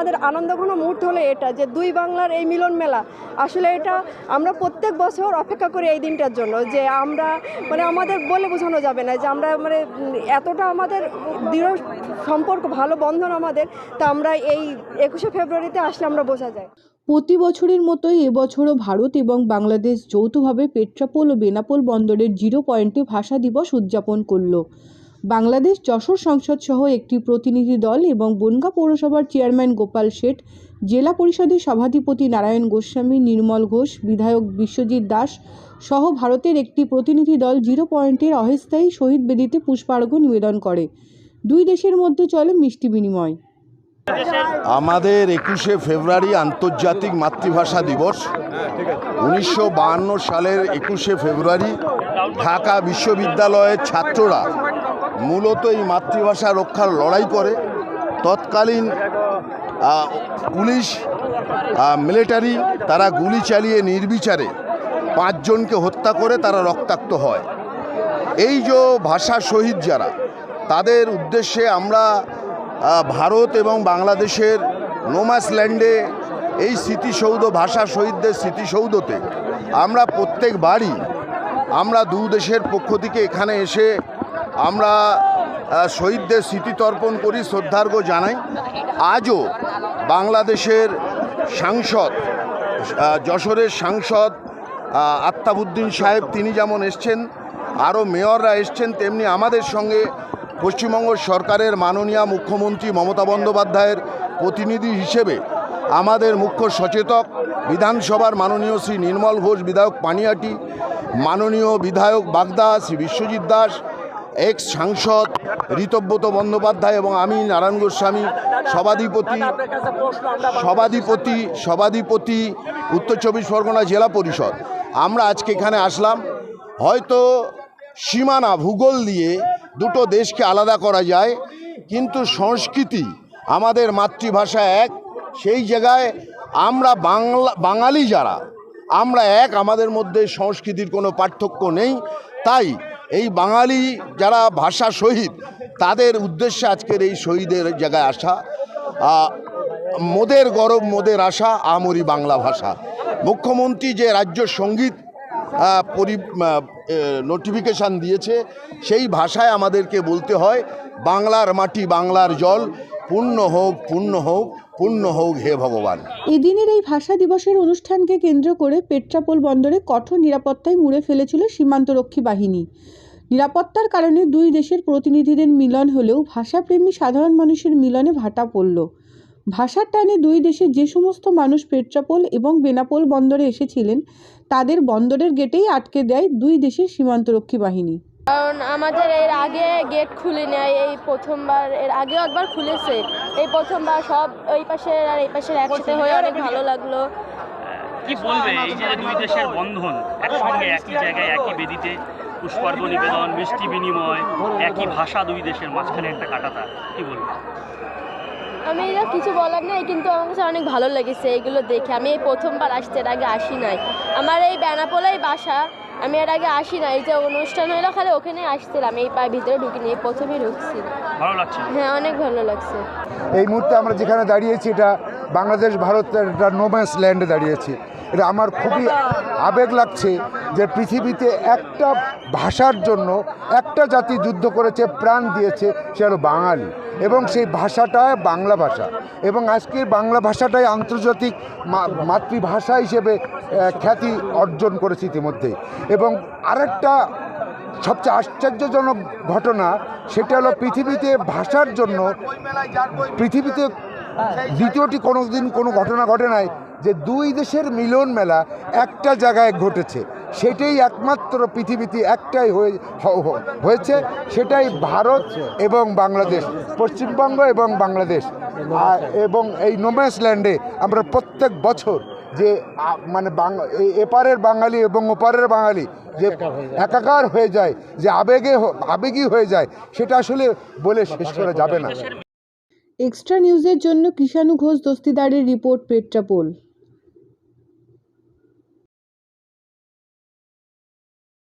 আমাদের আনন্দঘন মুহূর্ত হলো এটা, যে দুই বাংলার এই মিলন মেলা। আসলে এটা আমরা প্রত্যেক বছর অপেক্ষা করি এই দিনটার জন্য, যে আমরা মানে আমাদের বলে বোঝানো যাবে না যে আমরা মানে এতটা আমাদের দৃঢ় সম্পর্ক, ভালো বন্ধন আমাদের, তা আমরা এই একুশে ফেব্রুয়ারিতে আসলে আমরা বোঝা যায়। প্রতি বছরের মতোই এবছরও ভারত এবং বাংলাদেশ যৌথভাবে পেট্রাপোল ও বেনাপোল বন্দরের জিরো পয়েন্টে ভাষা দিবস উদযাপন করল। বাংলাদেশ যশোর সংসদ সহ একটি প্রতিনিধি দল এবং বনগাঁ পৌরসভার চেয়ারম্যান গোপাল শেঠ, জেলা পরিষদের সভাধিপতি নারায়ণ গোস্বামী, নির্মল ঘোষ, বিধায়ক বিশ্বজিৎ দাস সহ ভারতের একটি প্রতিনিধি দল জিরো পয়েন্টের অস্থায়ী শহীদ বেদিতে পুষ্পার্ঘ্য নিবেদন করে। দুই দেশের মধ্যে চলে মিষ্টি বিনিময়। আমাদের একুশে ফেব্রুয়ারি আন্তর্জাতিক মাতৃভাষা দিবস। উনিশশো সালের একুশে ফেব্রুয়ারি ঢাকা বিশ্ববিদ্যালয়ের ছাত্ররা মূলত এই মাতৃভাষা রক্ষার লড়াই করে। তৎকালীন পুলিশ মিলিটারি, তারা গুলি চালিয়ে নির্বিচারে পাঁচজনকে হত্যা করে তারা রক্তাক্ত হয়। এই যে ভাষা শহীদ যারা, তাদের উদ্দেশ্যে আমরা ভারত এবং বাংলাদেশের নোমাস ল্যান্ডে এই স্মৃতিসৌধ, ভাষা শহীদদের স্মৃতিসৌধতে আমরা প্রত্যেকবারই আমরা দু দেশের পক্ষ থেকে এখানে এসে আমরা শহীদদের স্মৃতিতর্পণ করি শ্রদ্ধার্ঘ জানাই। আজও বাংলাদেশের সাংসদ যশোরের সাংসদ আহ, আত্তাবুদ্দিন সাহেব তিনি যেমন এসছেন আরও মেয়ররা এসছেন তেমনি আমাদের সঙ্গে পশ্চিমবঙ্গ সরকারের মাননীয় মুখ্যমন্ত্রী মমতা বন্দ্যোপাধ্যায়ের প্রতিনিধি হিসেবে আমাদের মুখ্য সচেতক বিধানসভার মাননীয় শ্রী নির্মল ঘোষ বিধায়ক পানিয়াটি মাননীয় বিধায়ক বাগদা শ্রী বিশ্বজিৎ দাস এক্স সাংসদ ঋতব্রত বন্দ্যোপাধ্যায় এবং আমি, নারায়ণ গোস্বামী, সভাধিপতি সভাধিপতি সভাধিপতি, উত্তর চব্বিশ পরগনা জেলা পরিষদ। আমরা আজকে এখানে আসলাম। হয়তো সীমানা ভূগোল দিয়ে দুটো দেশকে আলাদা করা যায়, কিন্তু সংস্কৃতি আমাদের মাতৃভাষা এক। সেই জায়গায় আমরা বাংলা বাঙালি যারা, আমরা এক। আমাদের মধ্যে সংস্কৃতির কোনো পার্থক্য নেই। তাই এই বাঙালি যারা ভাষা শহীদ, তাদের উদ্দেশ্যে আজকের এই শহীদের জায়গায় আসা। মোদের গরব, মোদের আশা, আমরি বাংলা ভাষা। মুখ্যমন্ত্রী যে রাজ্য সংগীত পরি নোটিফিকেশান দিয়েছে, সেই ভাষায় আমাদেরকে বলতে হয়, বাংলার মাটি বাংলার জল। পূর্ণ হোক পূর্ণ হোক পূর্ণ হোক হে ভগবান। এদিনের এই ভাষা দিবসের অনুষ্ঠানকে কেন্দ্র করে পেট্রাপোল বন্দরে কঠোর নিরাপত্তায় মুড়ে ফেলেছিল সীমান্তরক্ষী বাহিনী। নিরাপত্তার কারণে দুই দেশের প্রতিনিধিদের মিলন হলেও ভাষাপ্রেমী সাধারণ মানুষের মিলনে ভাটা পড়ল। ভাষার টানে দুই দেশের যে সমস্ত মানুষ পেট্রাপোল এবং বেনাপোল বন্দরে এসেছিলেন, তাদের বন্দরের গেটেই আটকে দেয় দুই দেশের সীমান্তরক্ষী বাহিনী। কারণ আমাদের এর আগে গেট খুলে নেয় এই প্রথমবার এর আগেও একবার খুলেছে। এই প্রথমবার সব ওই পাশের আর এই পাশের একসাথে হয়ে অনেক ভালো লাগল। কি বলবে? এই যে দুই দেশের বন্ধন একসঙ্গে একই জায়গায় একই বেদিতে পুষ্পার্ঘ নিবেদন মিষ্টি বিনিময় একই ভাষা দুই দেশের মাঝখানে একটা কাটাতা কি বলবে? আমি এটা কিছু বলার নাই কিন্তু আমার কাছে অনেক ভালো লেগেছে এগুলো দেখে। আমি এই প্রথমবার আসতে এর আগে আসি নাই। আমার এই বেনাপোলাই বাসা। আমি এর আগে আসি না এই যে অনুষ্ঠান হলো খালি ওখানে আসছিলাম এই পায়ের ভিতরে ঢুকিনি এই প্রথমে ঢুকছি। ভালো লাগছে? হ্যাঁ অনেক ভালো লাগছে। এই মুহূর্তে আমরা যেখানে দাঁড়িয়েছি এটা বাংলাদেশ ভারতের একটা নোম্যান্স ল্যান্ডে দাঁড়িয়েছি। এটা আমার খুবই আবেগ লাগছে যে পৃথিবীতে একটা ভাষার জন্য একটা জাতি যুদ্ধ করেছে, প্রাণ দিয়েছে, সে হলো বাঙালি। এবং সেই ভাষাটা বাংলা ভাষা। এবং আজকের বাংলা ভাষাটাই আন্তর্জাতিক মাতৃভাষা হিসেবে খ্যাতি অর্জন করেছে ইতিমধ্যে। এবং আরেকটা সবচেয়ে আশ্চর্যজনক ঘটনা, সেটা হলো পৃথিবীতে ভাষার জন্য, পৃথিবীতে দ্বিতীয়টি কোনো দিন কোনো ঘটনা ঘটে নাই। যে দুই দেশের মিলন মেলা একটা জায়গায় ঘটেছে। সেটাই একমাত্র পৃথিবীতে একটাই হয়ে হয়েছে। সেটাই ভারত এবং বাংলাদেশ পশ্চিমবঙ্গ এবং বাংলাদেশ। এবং এই নোম্যান্স ল্যান্ডে আমরা প্রত্যেক বছর যে মানে এপারের বাঙালি এবং ওপারের বাঙালি যে একাকার হয়ে যায়। যে আবেগে হ- আবেগী হয়ে যায় সেটা আসলে বলে শেষ করা যাবে না। এক্সট্রা নিউজের জন্য কৃষাণু ঘোষ দস্তিদারের রিপোর্ট পেট্রাপোল।